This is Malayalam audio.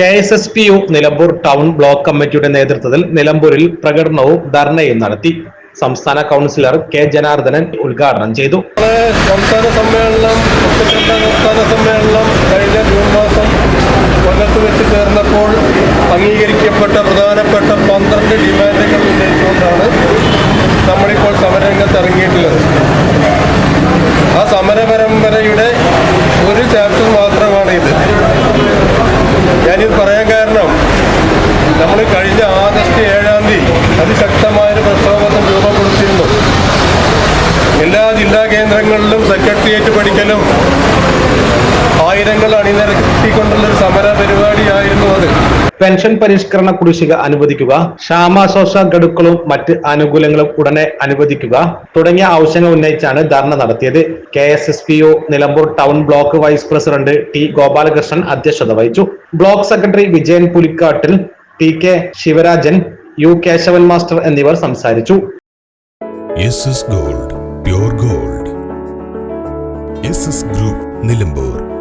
K S S P U Nilambur town block കമ്മിറ്റിയുടെ നേതൃത്വത്തിൽ നിലമ്പൂരിൽ പ്രകടനവും ധർണയും നടത്തി സംസ്ഥാന കൗൺസിലർ കെ ജനാർദ്ദനൻ ഉദ്ഘാടനം ചെയ്തു. സംസ്ഥാന സമ്മേളനം സംസ്ഥാന സമ്മേളനം കഴിഞ്ഞ ജൂൺ മാസം കൊല്ലത്ത് വെച്ച് ചേർന്നപ്പോൾ അംഗീകരിക്കപ്പെട്ട പ്രധാനപ്പെട്ട പന്ത്രണ്ട് ഡിമാൻഡുകൾ ഉന്നയിച്ചുകൊണ്ടാണ് നമ്മളിപ്പോൾ സമരരംഗത്ത് ഇറങ്ങിയിട്ടുള്ളത്. ആ സമര പരമ്പരയുടെ ഒരു ചാപ്റ്റർ ഇത് ഞാനിത് പറയാൻ കാരണം നമ്മൾ കഴിഞ്ഞ ആഗസ്റ്റ് ഏഴാം തീയതി അതിശക്തമായൊരു പ്രക്ഷോഭത്തിന് രൂപപ്പെടുത്തിയിരുന്നു എല്ലാ ജില്ലാ കേന്ദ്രങ്ങളിലും സെക്രട്ടേറിയറ്റ് പഠിക്കലും ആയിരങ്ങൾ അണിനിരത്തിക്കൊണ്ടുള്ള ഒരു സമര പരിപാടിയായിരുന്നു അത്. പെൻഷൻ പരിഷ്കരണ കുടിശ്ശിക അനുവദിക്കുക. ക്ഷാമാശ്വാസ ഗഡുക്കളും മറ്റ് ആനുകൂല്യങ്ങളും ഉടനെ അനുവദിക്കുക. തുടങ്ങിയ ആവശ്യങ്ങൾ ഉന്നയിച്ചാണ് ധർണ നടത്തിയത്. K S S P O Nilambur town block vice president T Gopalakrishnan അധ്യക്ഷത വഹിച്ചു. Block secretary Vijayan Pulikkattil T K Sivarajan U Kesavan master എന്നിവർ സംസാരിച്ചു. Gold pure gold. Group Nilambur.